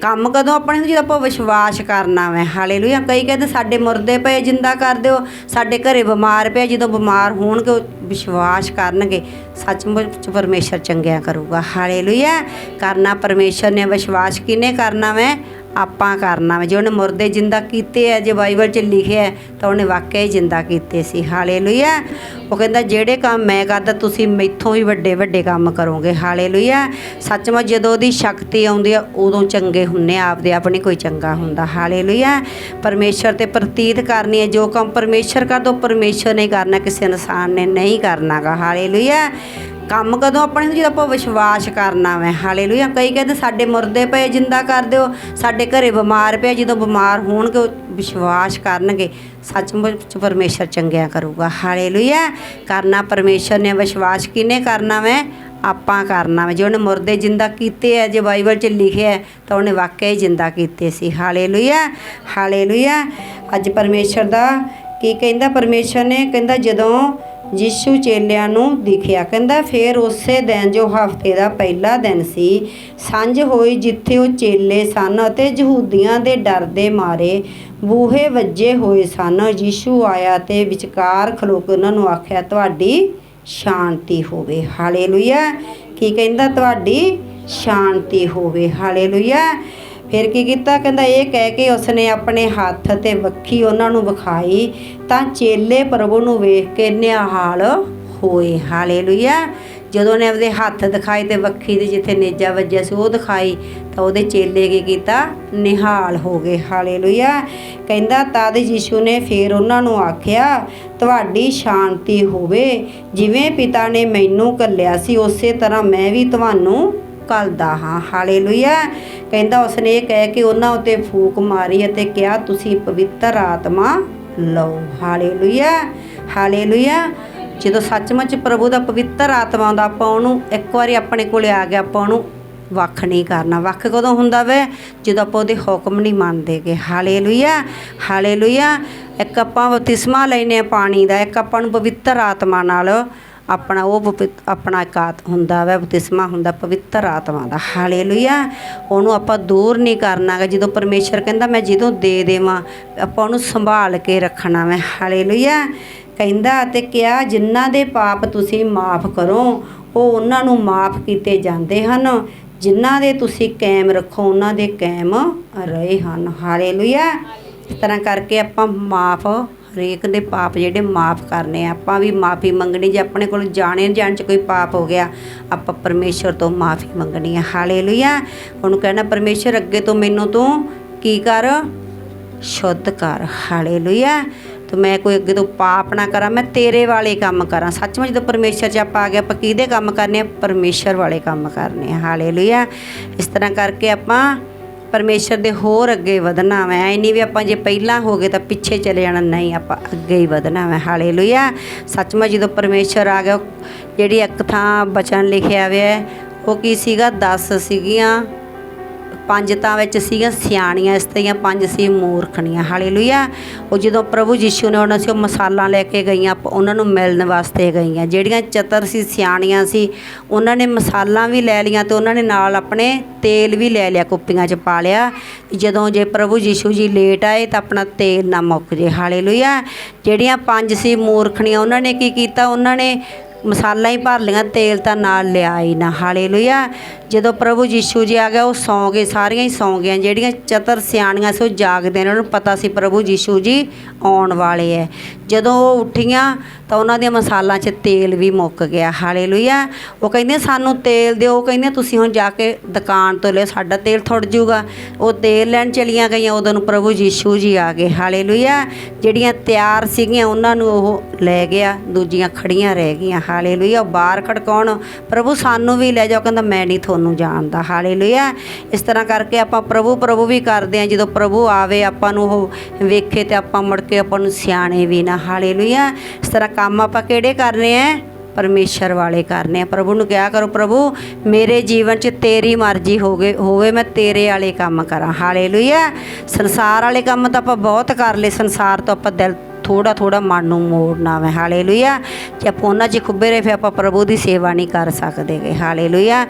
ਕੰਮ ਕਦੋਂ ਆਪਣੇ ਨੂੰ, ਜਦੋਂ ਆਪਾਂ ਵਿਸ਼ਵਾਸ ਕਰਨਾ ਵੈ। ਹਾਲੇਲੂਇਆ, ਕਈ ਕਹਿੰਦੇ ਸਾਡੇ ਮੁਰਦੇ ਪਏ, ਜਿੰਦਾ ਕਰ ਦਿਓ। ਸਾਡੇ ਘਰੇ ਬਿਮਾਰ ਪਏ ਜਦੋਂ ਬਿਮਾਰ ਹੋਣਗੇ, ਉਹ ਵਿਸ਼ਵਾਸ ਕਰਨਗੇ। ਸੱਚਮੁੱਚ ਪਰਮੇਸ਼ਰ ਚੰਗਿਆ ਕਰੂਗਾ। ਹਾਲੇਲੂਇਆ, ਕਰਨਾ ਪਰਮੇਸ਼ਰ ਨੇ ਵਿਸ਼ਵਾਸ ਕਿਨੇ ਕਰਨਾ ਵੈ? ਆਪਾਂ ਕਰਨਾ ਵਾ। ਜੇ ਉਹਨੇ ਮੁਰਦੇ ਜਿੰਦਾ ਕੀਤੇ ਆ ਜੇ ਬਾਈਬਲ 'ਚ ਲਿਖਿਆ ਹੈ, ਤਾਂ ਉਹਨੇ ਵਾਕਿਆ ਹੀ ਜਿੰਦਾ ਕੀਤੇ ਸੀ। ਹਾਲੇਲੂਇਆ। ਉਹ ਕਹਿੰਦਾ ਜਿਹੜੇ ਕੰਮ ਮੈਂ ਕਰਦਾ ਤੁਸੀਂ ਮੈਥੋਂ ਵੀ ਵੱਡੇ ਵੱਡੇ ਕੰਮ ਕਰੋਗੇ। ਹਾਲੇਲੂਇਆ। ਸੱਚਮੁੱਚ ਜਦੋਂ ਉਹਦੀ ਸ਼ਕਤੀ ਆਉਂਦੀ ਆ ਉਦੋਂ ਚੰਗੇ ਹੁੰਨੇ ਆ, ਆਪਦੇ ਨਹੀਂ ਕੋਈ ਚੰਗਾ ਹੁੰਦਾ। ਹਾਲੇਲੂਇਆ। ਪਰਮੇਸ਼ਰ ਤੇ ਪ੍ਰਤੀਤ ਕਰਨੀ ਹੈ ਜੋ ਕੰਮ ਪਰਮੇਸ਼ਰ ਕਰਦਾ ਉਹ ਪਰਮੇਸ਼ਰ ਨੇ ਕਰਨਾ। ਕਿਸੇ ਇਨਸਾਨ ਨੇ ਨਹੀਂ ਕਰਨਾਗਾ। ਹਾਲੇਲੂਇਆ। ਕੰਮ ਕਦੋਂ ਆਪਣੇ ਨੂੰ ਜਦੋਂ ਆਪਾਂ ਵਿਸ਼ਵਾਸ ਕਰਨਾ ਵੈ। ਹਾਲੇਲੂਇਆ ਕਈ ਕਹਿੰਦੇ ਸਾਡੇ ਮੁਰਦੇ ਪਏ ਜਿੰਦਾ ਕਰ ਦਿਓ। ਸਾਡੇ ਘਰੇ ਬਿਮਾਰ ਪਿਆ ਜਦੋਂ ਬਿਮਾਰ ਹੋਣਗੇ ਵਿਸ਼ਵਾਸ ਕਰਨਗੇ। ਸੱਚਮੁੱਚ ਪਰਮੇਸ਼ਰ ਚੰਗਿਆ ਕਰੂਗਾ। ਹਾਲੇਲੂਇਆ ਕਰਨਾ ਪਰਮੇਸ਼ਰ ਨੇ ਵਿਸ਼ਵਾਸ ਕਿਨੇ ਕਰਨਾ ਵੈ? ਆਪਾਂ ਕਰਨਾ ਵਾ। ਜੇ ਉਹਨੇ ਮੁਰਦੇ ਜਿੰਦਾ ਕੀਤੇ ਆ ਜੇ ਬਾਈਬਲ 'ਚ ਲਿਖਿਆ ਹੈ, ਤਾਂ ਉਹਨੇ ਵਾਕਿਆ ਹੀ ਜਿੰਦਾ ਕੀਤੇ ਸੀ। ਹਾਲੇਲੂਇਆ ਹਾਲੇਲੂਇਆ ਅੱਜ ਪਰਮੇਸ਼ਰ ਦਾ ਕੀ ਕਹਿੰਦਾ ਪਰਮੇਸ਼ਰ ਨੇ ਕਹਿੰਦਾ ਜਦੋਂ ਯਿਸੂ ਚੇਲਿਆਂ ਨੂੰ ਦਿਖਿਆ, ਕਹਿੰਦਾ ਫਿਰ ਉਸੇ ਦਿਨ ਜੋ ਹਫ਼ਤੇ ਦਾ ਪਹਿਲਾ ਦਿਨ ਸੀ, ਸਾਂਝ ਹੋਈ ਜਿੱਥੇ ਉਹ ਚੇਲੇ ਸਨ ਅਤੇ ਯਹੂਦੀਆਂ ਦੇ ਡਰ ਦੇ ਮਾਰੇ ਬੂਹੇ ਵੱਜੇ ਹੋਏ ਸਨ, ਯਿਸੂ ਆਇਆ ਤੇ ਵਿਚਕਾਰ ਖਲੋ ਕੇ ਉਹਨਾਂ ਨੂੰ ਆਖਿਆ, ਤੁਹਾਡੀ ਸ਼ਾਂਤੀ ਹੋਵੇ। ਹਾਲੇਲੂਇਆ। ਕੀ ਕਹਿੰਦਾ? ਤੁਹਾਡੀ ਸ਼ਾਂਤੀ ਹੋਵੇ। ਹਾਲੇਲੂਇਆ। ਫਿਰ ਕੀ ਕੀਤਾ? ਕਹਿੰਦਾ ਇਹ ਕਹਿ ਕੇ ਉਸਨੇ ਆਪਣੇ ਹੱਥ ਤੇ ਵੱਖੀ ਉਹਨਾਂ ਨੂੰ ਵਿਖਾਈ। ਤਾਂ ਚੇਲੇ ਪ੍ਰਭੂ ਨੂੰ ਵੇਖ ਕੇ ਨਿਹਾਲ ਹੋਏ। ਹਾਲੇਲੂਇਆ। ਜਦੋਂ ਨੇ ਆਪਦੇ ਹੱਥ ਦਿਖਾਏ ਤੇ ਵੱਖੀ ਦੇ ਜਿੱਥੇ ਨੇਜਾ ਵੱਜਿਆ ਸੀ ਉਹ ਦਿਖਾਈ, ਤਾਂ ਉਹਦੇ ਚੇਲੇ ਕੀ ਕੀਤਾ? ਨਿਹਾਲ ਹੋ ਗਏ। ਹਾਲੇਲੂਇਆ। ਕਹਿੰਦਾ, ਤਦ ਯੀਸ਼ੂ ਨੇ ਫੇਰ ਉਹਨਾਂ ਨੂੰ ਆਖਿਆ, ਤੁਹਾਡੀ ਸ਼ਾਂਤੀ ਹੋਵੇ। ਜਿਵੇਂ ਪਿਤਾ ਨੇ ਮੈਨੂੰ ਕੱਲਿਆ ਸੀ, ਉਸੇ ਤਰ੍ਹਾਂ ਮੈਂ ਵੀ ਤੁਹਾਨੂੰ ਘਲਦਾ ਹਾਂ, ਹਾਲੇਲੂਇਆ। ਕਹਿੰਦਾ ਉਸਨੇ ਇਹ ਕਹਿ ਕੇ ਉਹਨਾਂ ਉੱਤੇ ਫੂਕ ਮਾਰੀ ਅਤੇ ਕਿਹਾ, ਤੁਸੀਂ ਪਵਿੱਤਰ ਆਤਮਾ ਲਓ। Hallelujah hallelujah. ਜਦੋਂ ਸੱਚਮੁੱਚ ਪ੍ਰਭੂ ਦਾ ਪਵਿੱਤਰ ਆਤਮਾ ਆਉਂਦਾ, ਆਪਾਂ ਉਹਨੂੰ ਇੱਕ ਵਾਰੀ ਆਪਣੇ ਕੋਲੇ ਆ ਗਿਆ, ਆਪਾਂ ਉਹਨੂੰ ਵੱਖ ਨਹੀਂ ਕਰਨਾ। ਵੱਖ ਕਦੋਂ ਹੁੰਦਾ ਵੇ? ਜਦੋਂ ਆਪਾਂ ਉਹਦੇ ਹੁਕਮ ਨਹੀਂ ਮੰਨਦੇਗੇ ਹਾਲੇਲੂਇਆ ਹਾਲੇਲੂਇਆ। ਇੱਕ ਆਪਾਂ ਬਪਤਿਸਮਾ ਲੈਨੇ ਆ ਪਾਣੀ ਦਾ, ਇੱਕ ਆਪਾਂ ਨੂੰ ਪਵਿੱਤਰ ਆਤਮਾ ਨਾਲ ਆਪਣਾ ਉਹ ਪਵਿੱਤ- ਆਪਣਾ ਇੱਕ ਆਤ ਹੁੰਦਾ ਵਾ, ਬਪਤਿਸਮਾ ਹੁੰਦਾ, ਪਵਿੱਤਰ ਆਤਮਾ ਦਾ। ਹਾਲੇਲੂਇਆ ਉਹਨੂੰ ਆਪਾਂ ਦੂਰ ਨਹੀਂ ਕਰਨਾਗਾ ਜਦੋਂ ਪਰਮੇਸ਼ਰ ਕਹਿੰਦਾ, ਮੈਂ ਜਦੋਂ ਦੇ ਦੇਵਾਂ, ਆਪਾਂ ਉਹਨੂੰ ਸੰਭਾਲ ਕੇ ਰੱਖਣਾ ਵਾ। ਹਾਲੇਲੂਇਆ ਕਹਿੰਦਾ ਤੇ ਕਿਹਾ, ਜਿਨ੍ਹਾਂ ਦੇ ਪਾਪ ਤੁਸੀਂ ਮਾਫ ਕਰੋ, ਉਹ ਉਹਨਾਂ ਨੂੰ ਮਾਫ ਕੀਤੇ ਜਾਂਦੇ ਹਨ। ਜਿਨ੍ਹਾਂ ਦੇ ਤੁਸੀਂ ਕਾਇਮ ਰੱਖੋ, ਉਹਨਾਂ ਦੇ ਕਾਇਮ ਰਹੇ ਹਨ। ਹਾਲੇਲੂਇਆ ਇਸ ਤਰ੍ਹਾਂ ਕਰਕੇ ਆਪਾਂ ਮਾਫ ਹਰੇਕ ਦੇ ਪਾਪ ਜਿਹੜੇ ਮਾਫ ਕਰਨੇ ਆ। ਆਪਾਂ ਵੀ ਮਾਫੀ ਮੰਗਣੀ, ਜੇ ਆਪਣੇ ਕੋਲ ਜਾਣੇ ਜਾਣ ਚ ਕੋਈ ਪਾਪ ਹੋ ਗਿਆ, ਆਪਾਂ ਪਰਮੇਸ਼ਰ ਤੋਂ ਮਾਫੀ ਮੰਗਣੀ ਹੈ ਹਾਲੇਲੂਇਆ। ਉਹਨੂੰ ਕਹਿਣਾ ਪਰਮੇਸ਼ਰ ਅੱਗੇ ਤੋਂ ਮੈਨੂੰ ਤੂੰ ਕੀ ਕਰ? ਸ਼ੁੱਧ ਕਰ। ਹਾਲੇਲੂਇਆ। ਤੇ ਮੈਂ ਕੋਈ ਅੱਗੇ ਤੋਂ ਪਾਪ ਨਾ ਕਰਾਂ, ਮੈਂ ਤੇਰੇ ਵਾਲੇ ਕੰਮ ਕਰਾਂ। ਸੱਚਮੁੱਚ ਜਦੋਂ ਪਰਮੇਸ਼ਰ 'ਚ ਆਪਾਂ ਆ ਗਏ, ਆਪਾਂ ਕਿਹਦੇ ਕੰਮ ਕਰਨੇ ਆ? ਪਰਮੇਸ਼ਰ ਵਾਲੇ ਕੰਮ ਕਰਨੇ ਆ। ਹਾਲੇਲੂਇਆ। ਇਸ ਤਰ੍ਹਾਂ ਕਰਕੇ ਆਪਾਂ ਪਰਮੇਸ਼ਰ ਦੇ ਹੋਰ ਅੱਗੇ ਵਧਣਾ ਵੈ। ਐ ਨਹੀਂ ਵੀ ਆਪਾਂ ਜੇ ਪਹਿਲਾਂ ਹੋ ਗਏ ਤਾਂ ਪਿੱਛੇ ਚਲੇ ਜਾਣਾ। ਨਹੀਂ, ਆਪਾਂ ਅੱਗੇ ਹੀ ਵਧਣਾ ਵਾ। ਹਾਲੇਲੂਇਆ। ਸੱਚਮੁੱਚ ਜਦੋਂ ਪਰਮੇਸ਼ਰ ਆ ਗਿਆ, ਜਿਹੜੀ ਇੱਕ ਥਾਂ ਬਚਨ ਲਿਖਿਆ ਹੋਇਆ ਉਹ ਕੀ ਸੀਗਾ? 10 ਸੀਗੀਆਂ। ਪੰਜ ਤਾਂ ਵਿੱਚ ਸੀਗੀਆਂ ਸਿਆਣੀਆਂ ਇਸਤਰੀਆਂ ਪੰਜ ਸੀ ਮੂਰਖਣੀਆਂ। ਹਾਲੇਲੂਇਆ ਉਹ ਜਦੋਂ ਪ੍ਰਭੂ ਯਿਸੂ ਨੇ ਉਹਨਾਂ ਸੀ ਉਹ ਮਸਾਲਾ ਲੈ ਕੇ ਗਈਆਂ ਉਹਨਾਂ ਨੂੰ ਮਿਲਣ ਵਾਸਤੇ ਗਈਆਂ। ਜਿਹੜੀਆਂ ਚਤਰ ਸੀ, ਸਿਆਣੀਆਂ ਸੀ, ਉਹਨਾਂ ਨੇ ਮਸਾਲਾ ਵੀ ਲੈ ਲੀਆਂ ਤੇ ਉਹਨਾਂ ਨੇ ਨਾਲ ਆਪਣੇ ਤੇਲ ਵੀ ਲੈ ਲਿਆ, ਕੁੱਪੀਆਂ 'ਚ ਪਾ ਲਿਆ। ਜਦੋਂ ਜੇ ਪ੍ਰਭੂ ਯਿਸੂ ਜੀ ਲੇਟ ਆਏ ਤਾਂ ਆਪਣਾ ਤੇਲ ਨਾ ਮੁੱਕ ਜੇ। ਹਾਲੇਲੂਇਆ ਜਿਹੜੀਆਂ ਪੰਜ ਸੀ ਮੂਰਖਣੀਆਂ, ਉਹਨਾਂ ਨੇ ਕੀ ਕੀਤਾ? ਉਹਨਾਂ ਨੇ ਮਸਾਲਾ ਹੀ ਭਰ ਲਿਆ ਤੇਲ ਤਾਂ ਨਾਲ ਲਿਆ ਹੀ ਨਾ। ਹਾਲੇਲੂਇਆ। ਜਦੋਂ ਪ੍ਰਭੂ ਯੀਸ਼ੂ ਜੀ ਆ ਗਿਆ, ਉਹ ਸੌਂ ਗਏ, ਸਾਰੀਆਂ ਹੀ ਸੌਂ ਗਈਆਂ। ਜਿਹੜੀਆਂ ਚਤਰ ਸਿਆਣੀਆਂ ਸੀ, ਉਹ ਜਾਗਦੇ ਨੇ, ਉਹਨਾਂ ਨੂੰ ਪਤਾ ਸੀ ਪ੍ਰਭੂ ਯੀਸ਼ੂ ਜੀ ਆਉਣ ਵਾਲੇ ਐ। ਜਦੋਂ ਉਹ ਉੱਠੀਆਂ, ਤਾਂ ਉਹਨਾਂ ਦੀਆਂ ਮਸਾਲਾਂ 'ਚ ਤੇਲ ਵੀ ਮੁੱਕ ਗਿਆ। ਹਾਲੇਲੂਇਆ। ਉਹ ਕਹਿੰਦੇ ਸਾਨੂੰ ਤੇਲ ਦਿਓ। ਉਹ ਕਹਿੰਦੇ ਤੁਸੀਂ ਹੁਣ ਜਾ ਕੇ ਦੁਕਾਨ ਤੋਂ ਲਿਓ, ਸਾਡਾ ਤੇਲ ਥੁੜ ਜਾਊਗਾ ਉਹ ਤੇਲ ਲੈਣ ਚਲੀਆਂ ਗਈਆਂ, ਉਦੋਂ ਨੂੰ ਪ੍ਰਭੂ ਯੀਸ਼ੂ ਜੀ ਆ ਗਏ। ਹਾਲੇਲੂਇਆ। ਜਿਹੜੀਆਂ ਤਿਆਰ ਸੀਗੀਆਂ, ਉਹਨਾਂ ਨੂੰ ਉਹ ਲੈ ਗਿਆ, ਦੂਜੀਆਂ ਖੜੀਆਂ ਰਹਿ ਗਈਆਂ। ਹਾਲੇਲੂਇਆ ਉਹ ਬਾਹਰ ਖੜਕਾਉਣ। ਪ੍ਰਭੂ ਸਾਨੂੰ ਵੀ ਲੈ ਜਾਓ, ਕਹਿੰਦਾ ਮੈਂ ਨਹੀਂ ਤੁਹਾਨੂੰ ਜਾਣਦਾ। ਹਾਲੇਲੂਇਆ। ਇਸ ਤਰ੍ਹਾਂ ਕਰਕੇ ਆਪਾਂ ਪ੍ਰਭੂ ਪ੍ਰਭੂ ਵੀ ਕਰਦੇ ਹਾਂ। ਜਦੋਂ ਪ੍ਰਭੂ ਆਵੇ, ਆਪਾਂ ਨੂੰ ਉਹ ਵੇਖੇ ਤੇ ਆਪਾਂ ਮੁੜ ਕੇ ਆਪਾਂ ਨੂੰ ਸਿਆਣੇ ਵੀ ਨਾ। ਹਾਲੇਲੂਇਆ। ਇਸ ਤਰ੍ਹਾਂ ਕੰਮ ਆਪਾਂ ਕਿਹੜੇ ਕਰਨੇ ਆ? ਪਰਮੇਸ਼ਰ ਵਾਲੇ ਕਰਨੇ ਆ। ਪ੍ਰਭੂ ਨੂੰ ਕਿਹਾ ਕਰੋ, ਪ੍ਰਭੂ, ਮੇਰੇ ਜੀਵਨ 'ਚ ਤੇਰੀ ਮਰਜ਼ੀ ਹੋਵੇ ਹੋਵੇ ਮੈਂ ਤੇਰੇ ਵਾਲੇ ਕੰਮ ਕਰਾਂ। ਹਾਲੇਲੂਇਆ। ਸੰਸਾਰ ਵਾਲੇ ਕੰਮ ਤਾਂ ਆਪਾਂ ਬਹੁਤ ਕਰ ਲਏ। ਸੰਸਾਰ ਤੋਂ ਆਪਾਂ ਦਿਲ ਥੋੜਾ ਥੋੜਾ ਮਨ ਨੂੰ ਮੋੜਨਾ ਵੇ ਹਾਲੇਲੂਇਆ ਜੇ ਆਪਾਂ ਉਹਨਾਂ 'ਚ ਖੁੱਬੇ ਰਹੇ ਫਿਰ ਆਪਾਂ ਪ੍ਰਭੂ ਦੀ ਸੇਵਾ ਨਹੀਂ ਕਰ ਸਕਦੇਗੇ ਹਾਲੇਲੂਇਆ